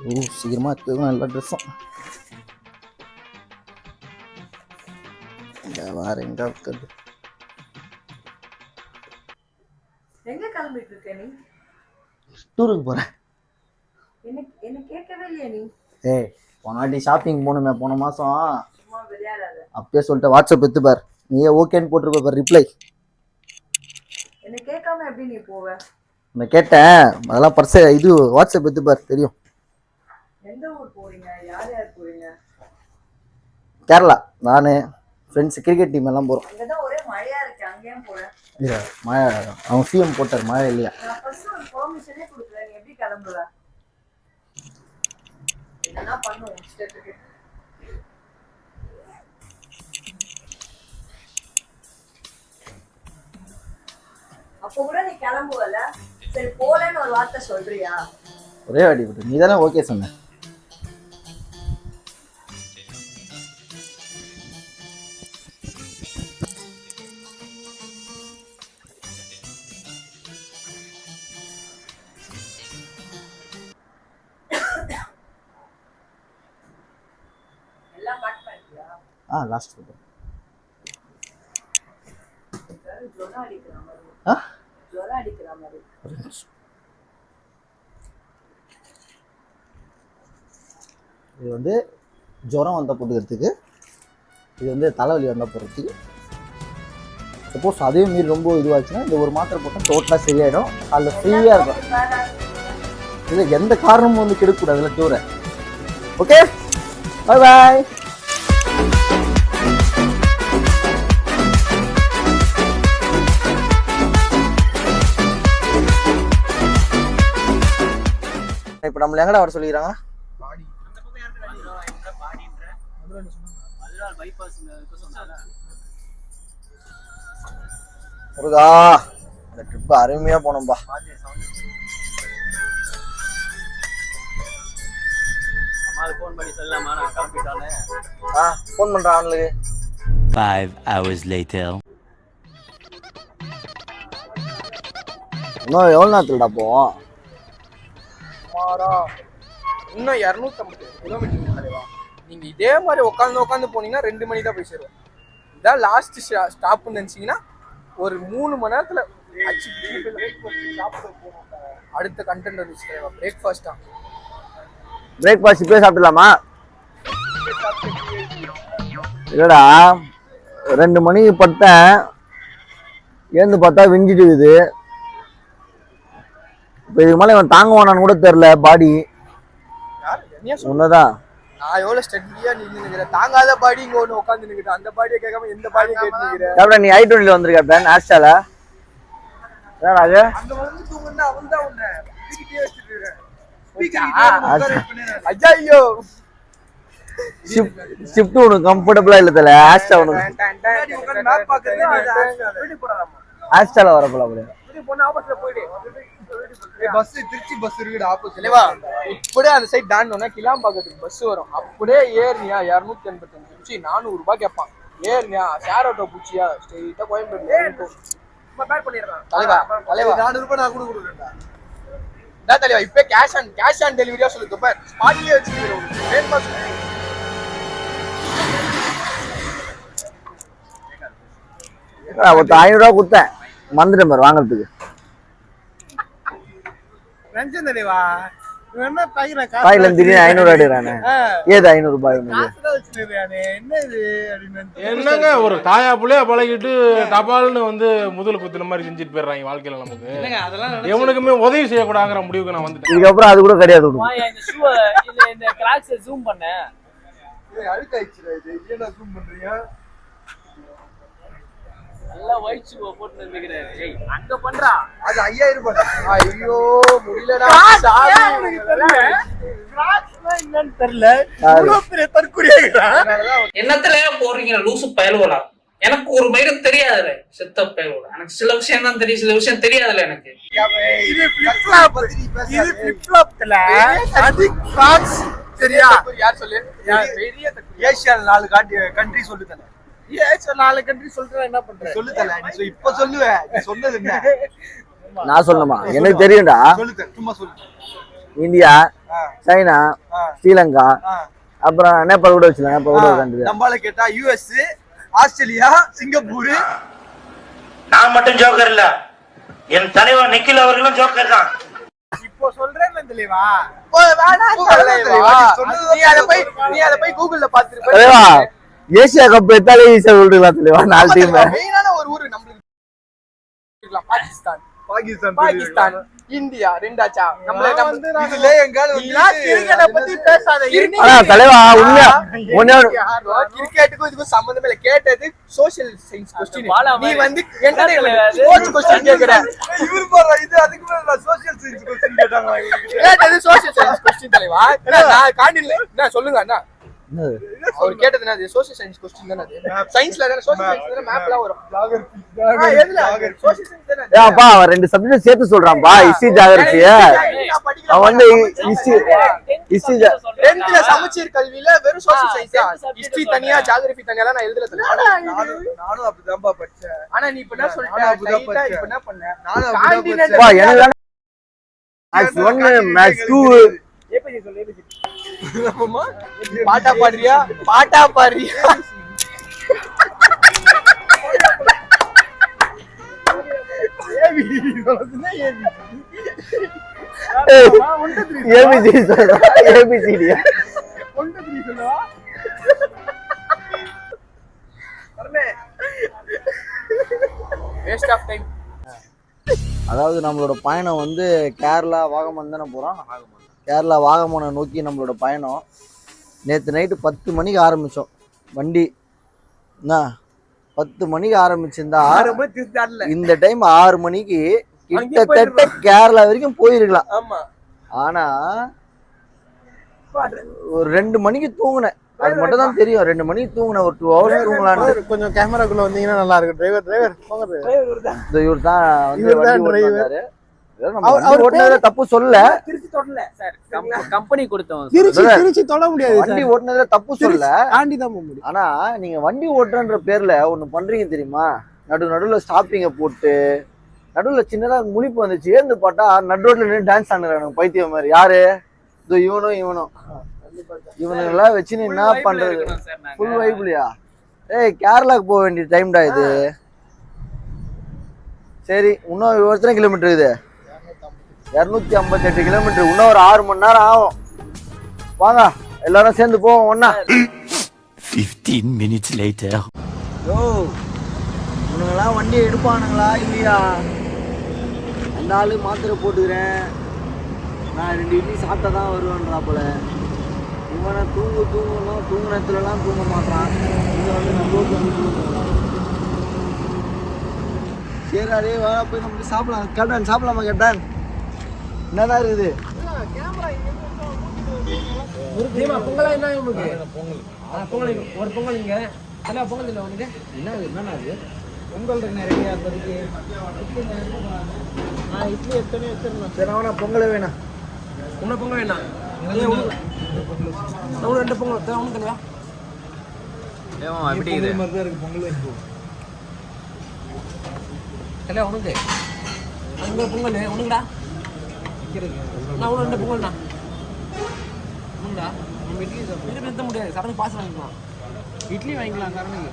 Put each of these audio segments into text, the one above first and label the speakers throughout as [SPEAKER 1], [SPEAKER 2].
[SPEAKER 1] ஓ சீக்கிரமாக எடுத்துக்கணும் எல்லா ட்ரெஸ்ஸும் வேறு எங்கே இருக்கிறது
[SPEAKER 2] எங்க கிளம்பிட்டு இருக்க நீ?
[SPEAKER 1] டூருக்கு போகிறேன்
[SPEAKER 2] என்ன என்ன கேட்கவே இல்லையா நீ.
[SPEAKER 1] ஏய் போன வாட்டி ஷாப்பிங் போகணுமே போன மாதம் அப்பயே சொல்லிட்டு வாட்ஸ்அப் எடுத்து பார். நீயே ஓகேன்னு போட்டிருப்ப பார் ரிப்ளை
[SPEAKER 2] என்ன கேட்காம எப்படி நீ போவ?
[SPEAKER 1] நான் கேட்டேன். அதெல்லாம் பர்ஸை இது வாட்ஸ்அப் எடுத்து பார் தெரியும்
[SPEAKER 2] எந்த ஊர் போறீங்க யார் யார் போறீங்க
[SPEAKER 1] கேரளா. நான் ஃப்ரெண்ட்ஸ் கிரிக்கெட் டீம் எல்லாம் போகிறோம் இல்லை மழை அவன் சிஎம் போட்டார் மழை இல்லையா?
[SPEAKER 2] ஒரு பெர்மிஷனே கொடுக்கல நீ எப்படி கிளம்புவ? என்ன பண்ணுவோம் இஷ்டத்துக்கு. அப்போ கூட நீ கிளம்புவல? சரி போலன்னு ஒரு வார்த்தை சொல்றியா?
[SPEAKER 1] ஒரே வாட்டி விட்டு நீ தானே ஓகே சொன்ன. ஆ லாஸ்ட் ஃபோட்டோ ஆ?
[SPEAKER 2] அடிக்கிற மாதிரி
[SPEAKER 1] இது வந்து ஜுரம் வந்தால் போட்டுக்கிறதுக்கு இது வந்து தலைவலி வந்தால் போடுறதுக்கு சப்போஸ் அதே மீறி ரொம்ப இதுவாச்சுன்னா இந்த ஒரு மாத்திரை போட்டால் டோட்டலாக சரியாயிடும். அதில் ஃப்ரீயாக இருக்கும். இது எந்த காரணமும் வந்து கெடுக்கக்கூடாதுல டூரை ஓகே பாய் பாய் இப்போ நம்மள எங்கடா வர சொல்லிக்கிறாங்க? முருகா இந்த ட்ரிப் அருமையா போனோம்பா.
[SPEAKER 3] ஃபோன் பண்ணி சொல்லலாமா நான் கிளம்பிட்டானே
[SPEAKER 1] ஆ ஃபோன் பண்றான் அவனுக்கு.
[SPEAKER 4] Five hours later.
[SPEAKER 1] இன்னும் எவ்வளோ நேரத்துலடா போவோம்?
[SPEAKER 5] சுமாரா இன்னும் இரநூத்தம்பது கிலோமீட்டர் தலைவா. நீங்க இதே மாதிரி உட்காந்து உட்காந்து போனீங்கன்னா ரெண்டு மணி தான் போய் சேருவோம். இதான் லாஸ்ட் ஸ்டாப்னு நினைச்சீங்கன்னா ஒரு மூணு மணி நேரத்துல. அடுத்த கண்டென்ட் வந்துச்சு தலைவா. பிரேக்ஃபாஸ்ட்
[SPEAKER 1] பிரேக்ஃபாஸ்ட் இப்பயே சாப்பிடலாமா? இல்லடா ரெண்டு மணிக்கு பட்டேன் ஏந்து பார்த்தா விஞ்சிட்டு இருக்குது. இப்போ இதுக்கு மேலே இவன் தாங்குவானான்னு கூட தெரில பாடி? உன்னதான்.
[SPEAKER 5] நான் எவ்வளவு ஸ்டெடியா நின்று நிக்கிறேன் தாங்காத பாடி இங்க ஒண்ணு உட்காந்து நிக்கிறேன் அந்த பாடியை கேட்காம எந்த பாடியை கேட்டு நிக்கிறேன்
[SPEAKER 1] கேப்டன் நீ ஐ டுவெண்ட்டில் வந்திருக்க பேன் ஆஸ்டால என்னடா அது
[SPEAKER 5] அங்க வந்து தூங்குனா அவன் தான் உன்னை தூக்கிட்டே வச்சுட்டு இருக்கேன்.
[SPEAKER 1] ஆ.
[SPEAKER 5] ஐயா ஐயோ
[SPEAKER 1] ஷிஃப்ட் உனக்கு கம்ஃபர்டபுளாக இல்லை தல? ஆஸ்டா உனக்கு. ஆஸ்டால வரப்போல அப்படியே
[SPEAKER 5] போனா opposite ல போயிடு. ஏய், bus திருச்சி பஸ் இருக்குடா. தெளிவா? இப்படியே அந்த சைடு தாண்டோம்னா கிளாம்பாக்கத்துக்கு பஸ் வரும். அப்படியே ஏறினியா இருநூத்தி எண்பத்தஞ்சு நிமிஷம் நானூறு ரூபாய் கேட்பான் ஏறினியா? Share auto பூச்சியா? ஸ்ட்ரெயிட்டா கோயம்பேடு தலைவா தலைவா. நானூறு ரூபாய் நான் கூட கொடுக்குறேன்டா. என்ன தலைவா இப்ப கேஷ் ஆன் கேஷ் ஆன் டெலிவரியா சொல்லுங்க இப்ப ஸ்பாட்லயே வச்சுக்கிறேன்
[SPEAKER 1] ஒருத்தன் ஐநூறுரூவா கொடுத்தேன். மறந்துட்டேன் பாரு வாங்குறதுக்கு.
[SPEAKER 5] ரஞ்சன் தலைவா? என்ன
[SPEAKER 1] இருந்து திடீர்னு ஐநூறு அடிக்கிறானே. ஏது ஐநூறு ரூபாய்
[SPEAKER 6] என்னங்க ஒரு தாயா புள்ளையா பழகிட்டு தபால்னு வந்து முதல் குத்துன மாதிரி செஞ்சுட்டு போயிடுறாங்க வாழ்க்கையில நமக்கு.
[SPEAKER 3] அதெல்லாம்
[SPEAKER 6] எவனுக்குமே உதவி செய்யக்கூடாங்கிற முடிவுக்கு நான் வந்துட்டேன்.
[SPEAKER 1] இதுக்கப்புறம் அது கூட கிடையாது உனக்கு.
[SPEAKER 3] இந்த ஷூ இந்த இந்த கிராக்ஸ் ஜூம் பண்ண.
[SPEAKER 5] அழுக்காயிடுச்சுடா இது. என்ன zoom பண்றீங்க?
[SPEAKER 3] நல்லா ஒயிட் ஷூ போட்டு நின்னுக்கிறாரு ஏய் அங்க பண்றா.
[SPEAKER 5] அது ஐயாயிரம் ரூபாய். ஐயோ முடியலடா. சாமி. என்னன்னு தெரியல.
[SPEAKER 7] என்னத்துல போடுறீங்க? லூசு பயலுவலா? எனக்கு ஒரு மயிரும் தெரியாதுல சித்த பயலுவலா. எனக்கு சில விஷயம் தான் தெரியும் சில விஷயம் தெரியாதுல எனக்கு.
[SPEAKER 5] இது flip flop இது flip flopல அது கிராக்ஸ் சரியா யார் சொல்லு? பெரிய நாலு காண்டி கண்ட்ரி சொல்லு தல ஏசியா நாலு கண்ட்ரி சொல்றா என்ன பண்ற சொல்லு தல நீ இப்ப சொல்லுவ. நீ சொன்னது என்ன?
[SPEAKER 1] நான் சொல்லணுமா? எனக்கு தெரியும்டா.
[SPEAKER 5] சொல்லு சும்மா சொல்லு.
[SPEAKER 1] இந்தியா. சைனா. ஸ்ரீலங்கா. அப்புறம் நேபாள் கூட வச்சுக்கலாம். நேபாள் கூட
[SPEAKER 5] கேட்டா யூஎஸ் ஆஸ்திரேலியா சிங்கப்பூர்.
[SPEAKER 8] நான் மட்டும் ஜோக்கர் இல்ல. என் தலைவர் நிக்கில் அவர்களும் ஜோக்கர் தான்.
[SPEAKER 5] இப்போ சொல்றேன் தெளிவா? நீ அத போய் நீ அத போய் கூகுள்ல
[SPEAKER 1] தலைவா
[SPEAKER 5] பாத்துட்டு
[SPEAKER 1] ஏசியா கப் எடுத்தாலே ஈஸியா சொல்லிடலாம் தலைவா நாலு டீம்
[SPEAKER 5] மெயினான ஒரு ஊரு நம்மளுக்கு. பாகிஸ்தான்.
[SPEAKER 6] பாகிஸ்தான்
[SPEAKER 5] பாகிஸ்தான் இந்தியா ரெண்டாச்சா? நம்மள நம்ம இதுல எங்கால கிரிக்கெட்ட பத்தி பேசாத
[SPEAKER 1] ஆனா தலைவா உண்மையா? ஒன்னே
[SPEAKER 5] கிரிக்கெட்டுக்கும் இதுக்கும் சம்பந்தமே இல்ல. கேட்டது சோஷியல் சயின்ஸ் கொஸ்டின்
[SPEAKER 3] பாலா
[SPEAKER 5] நீ. வந்து என்டர்டெயின்மென்ட் ஸ்போர்ட்ஸ் கொஸ்டின் கேக்குற?
[SPEAKER 6] இவரு இது அதுக்கு மேல சயின்ஸ் கொஸ்டின் கேட்டாங்க.
[SPEAKER 5] கேட்டது சோஷியல் சயின்ஸ் கொஸ்டின் தலைவா? நான் காண்டில என்ன சொல்லுங்க அண்ணா. அவர் கேட்டது என்ன சோஷியல் சயின்ஸ் கொஸ்டின் தானே அது? சயின்ஸ்ல தானே சோஷியல் சயின்ஸ் தானே? மேப்லாம் வரும்?
[SPEAKER 1] ஏப்பா அவன் ரெண்டு சப்ஜெக்ட் சேர்த்து சொல்றான்ப்பா ஹிஸ்டரி ஜாகிரபி. அவன் வந்து ஹிஸ்டரி ஹிஸ்டரி
[SPEAKER 5] சமச்சீர் கல்வியில வெறும் சோஷியல் சயின்ஸ் ஹிஸ்டரி தனியா ஜியோகிராஃபி தனியா நான் எழுதல தல.
[SPEAKER 6] நானும் அப்படிதான்ப்பா படிச்சேன்.
[SPEAKER 5] ஆனா நீ இப்ப என்ன சொல்லிட்ட. இப்ப பண்ண?
[SPEAKER 6] நானும் அப்படிதான்
[SPEAKER 1] மேக்ஸ்?
[SPEAKER 5] பாட்டா பாடுறியா பாட்டா பாடுறியா
[SPEAKER 1] ஏபிசி சொல்றான் ஏபிசிடியா
[SPEAKER 5] வேஸ்ட் ஆஃப் டைம்
[SPEAKER 1] அதாவது நம்மளோட பயணம் வந்து கேரளா வாகமன் தானே போகிறோம் கேரளா வாகமனை நோக்கி நம்மளோட பயணம். நேற்று நைட்டு பத்து மணிக்கு ஆரம்பித்தோம் வண்டி. என்ன? பத்து மணிக்கு ஆரம்பிச்சிருந்தா இந்த டைம் ஆறு மணிக்கு கிட்டத்தட்ட கேரளா வரைக்கும் போயிருக்கலாம்.
[SPEAKER 5] ஆமா.
[SPEAKER 1] ஆனா ஒரு ரெண்டு மணிக்கு தூங்கினேன். அது மட்டும் தான் தெரியும். ரெண்டு மணிக்கு தூங்கினேன். ஒரு டூ ஹவர்ஸ் தூங்கலான்னு.
[SPEAKER 6] கொஞ்சம் கேமராக்குள்ள வந்தீங்கன்னா நல்லா இருக்கும். டிரைவர் டிரைவர் போங்க
[SPEAKER 1] இவர் தான் வந்து
[SPEAKER 6] இவர்
[SPEAKER 1] தப்பு
[SPEAKER 3] சார் கம்பெனி கொடுத்தோம்
[SPEAKER 6] திருச்சி
[SPEAKER 1] brother,
[SPEAKER 6] திருச்சி தொட முடியாது
[SPEAKER 1] வண்டி. ஓட்டுனதுல தப்பு
[SPEAKER 6] முடியும்.
[SPEAKER 1] ஆனா நீங்க வண்டி ஓட்டுறன்ற பேர்ல ஒண்ணு பண்றீங்க தெரியுமா? நடு நடுவுல ஸ்டாப்பிங்க போட்டு நடுவுல சின்னதா முழிப்பு வந்துச்சு. ஏந்து பார்த்தா நடுரோட்ல நின்று டான்ஸ் ஆடுறானுங்க பைத்தியம் மாதிரி. யாரு? இதோ இவனும் இவனும். இவனுங்கெல்லாம் வச்சு நீ என்ன பண்றது. ஃபுல் வைப்லையா ஏய் கேரளாக்கு போக வேண்டிய டைம்டா இது? சரி இன்னும் எத்தனை கிலோமீட்டர் இது இரநூத்தி ஐம்பத்தெட்டு கிலோமீட்டர் இன்னும் ஒரு ஆறு மணி நேரம் ஆகும். வாங்க எல்லாரும் சேர்ந்து போவோம் ஒண்ணா.
[SPEAKER 4] 15 minutes later.
[SPEAKER 1] யோ இவனுங்களாம் வண்டியை எடுப்பானுங்களா இல்லையா? அந்த ஆளு மாத்திரை போட்டுக்கிறேன். நான் ரெண்டு இட்லி சாப்பிட்டா தான் வருவேன்றாப்புல இவனை தூங்கு தூங்கணும் தூங்குற இடத்துலலாம் தூங்க மாட்டான் இங்கே வந்து நம்ம ரோட்டில் வந்து தூங்குறான் சரி அதே வா போய் நம்ம சாப்பிடலாம். கேட்டான் சாப்பிடலாமா கேட்டான் என்னதான் இருக்குது
[SPEAKER 5] பொங்கலா என்ன உங்களுக்கு? பொங்கல் ஒரு பொங்கல் இங்க. என்ன பொங்கல் இல்ல உனக்கு
[SPEAKER 1] என்ன அது
[SPEAKER 5] பொங்கல் இருக்கு நிறைய நான் இட்லி எத்தனை வச்சிருந்தேன்
[SPEAKER 1] சரி அவனா பொங்கலே வேணாம்.
[SPEAKER 5] இன்னும் பொங்கல் வேணாம். நான் ரெண்டு பொங்கல் தர ஒன்று தனியா
[SPEAKER 3] எப்படி இது
[SPEAKER 5] தலை உனக்கு? அங்க பொங்கல் உனக்குடா. நான் உனக்கு ரெண்டு பொங்கல்ண்ணா. நம்ம இட்லி நிறுத்த முடியாது. சடங்கு பாஸ் வாங்கிக்கலாம். இட்லி வாங்கிக்கலாம் சடங்குக்கு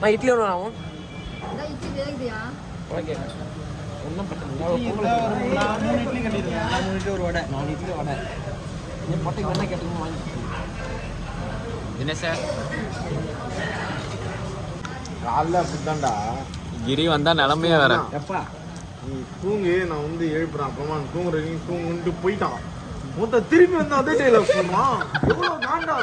[SPEAKER 5] நான் இட்லி ஒன்று ஆகும்? ஓகே ஒன்றும் பிரச்சனை மூணு இட்லி கட்டிடுங்க நான் மூணு இட்லி ஒரு வடை. நாலு இட்லி வடை. என் பொட்டைக்கு என்ன கேட்டுக்கணும் வாங்கி
[SPEAKER 3] சார்?
[SPEAKER 6] காலைல அப்படித்தான்டா.
[SPEAKER 3] கிரி வந்தா நிலமையே வேற.
[SPEAKER 5] எப்பா?
[SPEAKER 6] நீ தூங்கு நான் வந்து எழுப்புறேன். அப்புறமா நீ தூங்குற நீ தூங்குன்ட்டு போயிட்டான். மொத்த திருப்பி வந்து அதே டைலாக் சொன்னான் எவ்வளவு காண்டா.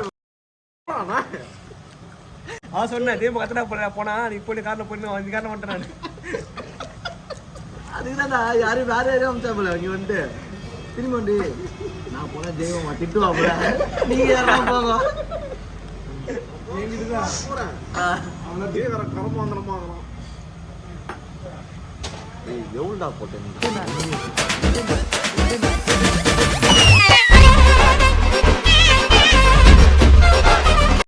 [SPEAKER 5] அவன் சொன்னேன். தீபம் கத்தனா போன போனா நீ போய் காரில் போய் இந்த காரில் வந்துட்டேன் நான்.
[SPEAKER 1] அதுக்குதான்டா யாரும் வேற யாரையும் அமிச்சாப்புல நீ வந்துட்டு. திரும்பி வந்து நான் போனா தெய்வமா? திட்டுவாப்புல நீங்க யாரும் போங்க
[SPEAKER 6] என்கிட்டதான் போறேன் அவனை அப்படியே வேற கரமாந்திரமா ஆகலாம்
[SPEAKER 1] எவ்வளோடா போட்டேன் நீ